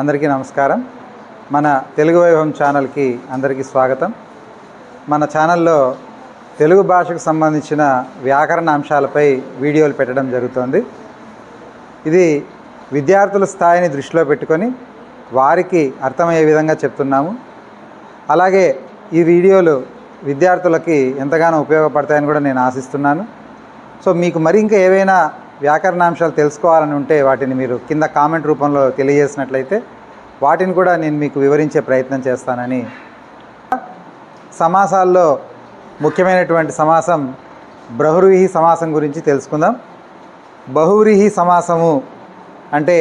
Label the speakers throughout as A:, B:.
A: అందరికీ నమస్కారం. మన తెలుగు వైభవం ఛానల్కి అందరికీ స్వాగతం. మన ఛానల్లో తెలుగు భాషకు సంబంధించిన వ్యాకరణ అంశాలపై వీడియోలు పెట్టడం జరుగుతోంది. ఇది విద్యార్థుల స్థాయిని దృష్టిలో పెట్టుకొని వారికి అర్థమయ్యే విధంగా చెప్తున్నాము. అలాగే ఈ వీడియోలు విద్యార్థులకి ఎంతగానో ఉపయోగపడతాయని కూడా నేను ఆశిస్తున్నాను. సో మీకు మరి ఇంకా ఏవైనా వ్యాకరణాంశాలు తెలుసుకోవాలని ఉంటే వాటిని మీరు కింద కామెంట్ రూపంలో తెలియజేసినట్లయితే వాటిని కూడా నేను మీకు వివరించే ప్రయత్నం చేస్తానని. సమాసాల్లో ముఖ్యమైనటువంటి సమాసం బహువ్రీహి సమాసం గురించి తెలుసుకుందాం. బహువ్రీహి సమాసము అంటే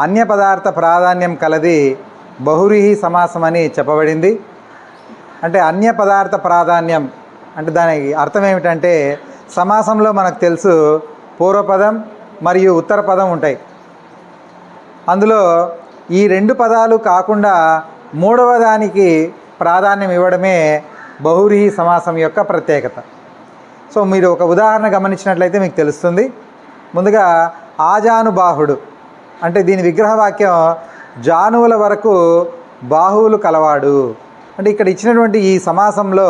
A: అన్య పదార్థ ప్రాధాన్యం కలది బహురీహి సమాసం అని చెప్పబడింది. అంటే అన్య పదార్థ ప్రాధాన్యం అంటే దానికి అర్థం ఏమిటంటే సమాసంలో మనకు తెలుసు పూర్వపదం మరియు ఉత్తర పదం ఉంటాయి. అందులో ఈ రెండు పదాలు కాకుండా మూడవ దానికి ప్రాధాన్యం ఇవ్వడమే బహురీహి సమాసం యొక్క ప్రత్యేకత. సో మీరు ఒక ఉదాహరణ గమనించినట్లయితే మీకు తెలుస్తుంది. ముందుగా ఆజానుబాహుడు అంటే దీని విగ్రహవాక్యం జానువుల వరకు బాహువులు కలవాడు. అంటే ఇక్కడ ఇచ్చినటువంటి ఈ సమాసంలో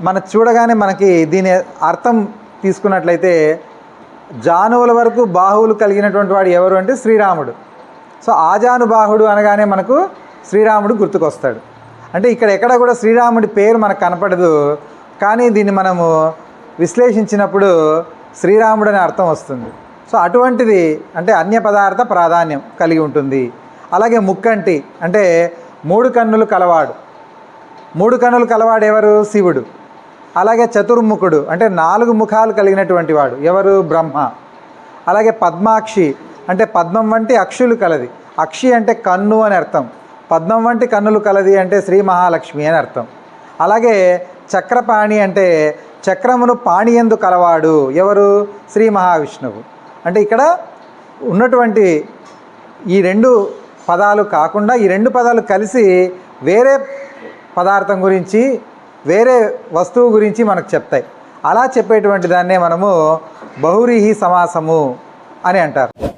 A: మన చూడగానే మనకి దీని అర్థం తీసుకున్నట్లయితే జానువుల వరకు బాహువులు కలిగినటువంటి వాడు ఎవరు అంటే శ్రీరాముడు. సో ఆజానుబాహుడు అనగానే మనకు శ్రీరాముడు గుర్తుకొస్తాడు. అంటే ఇక్కడ ఎక్కడ కూడా శ్రీరాముడి పేరు మనకు కనపడదు. కానీ దీన్ని మనము విశ్లేషించినప్పుడు శ్రీరాముడు అనే అర్థం వస్తుంది. సో అటువంటిది అంటే అన్య పదార్థ ప్రాధాన్యం కలిగి ఉంటుంది. అలాగే ముక్కంటి అంటే మూడు కన్నులు కలవాడు. మూడు కన్నులు కలవాడు ఎవరు? శివుడు. అలాగే చతుర్ముఖుడు అంటే నాలుగు ముఖాలు కలిగినటువంటి వాడు. ఎవరు? బ్రహ్మ. అలాగే పద్మాక్షి అంటే పద్మం వంటి అక్షులు కలది. అక్షి అంటే కన్ను అని అర్థం. పద్మం వంటి కన్నులు కలది అంటే శ్రీ మహాలక్ష్మి అని అర్థం. అలాగే చక్రపాణి అంటే చక్రమును పాణియందు కలవాడు ఎవరు? శ్రీ మహావిష్ణువు. అంటే ఇక్కడ ఉన్నటువంటి ఈ రెండు పదాలు కాకుండా ఈ రెండు పదాలు కలిసి వేరే పదార్థం గురించి వేరే వస్తువు గురించి మనకు చెప్తాయి. అలా చెప్పేటువంటి దాన్నే మనము బహురీహి సమాసము అని అంటారు.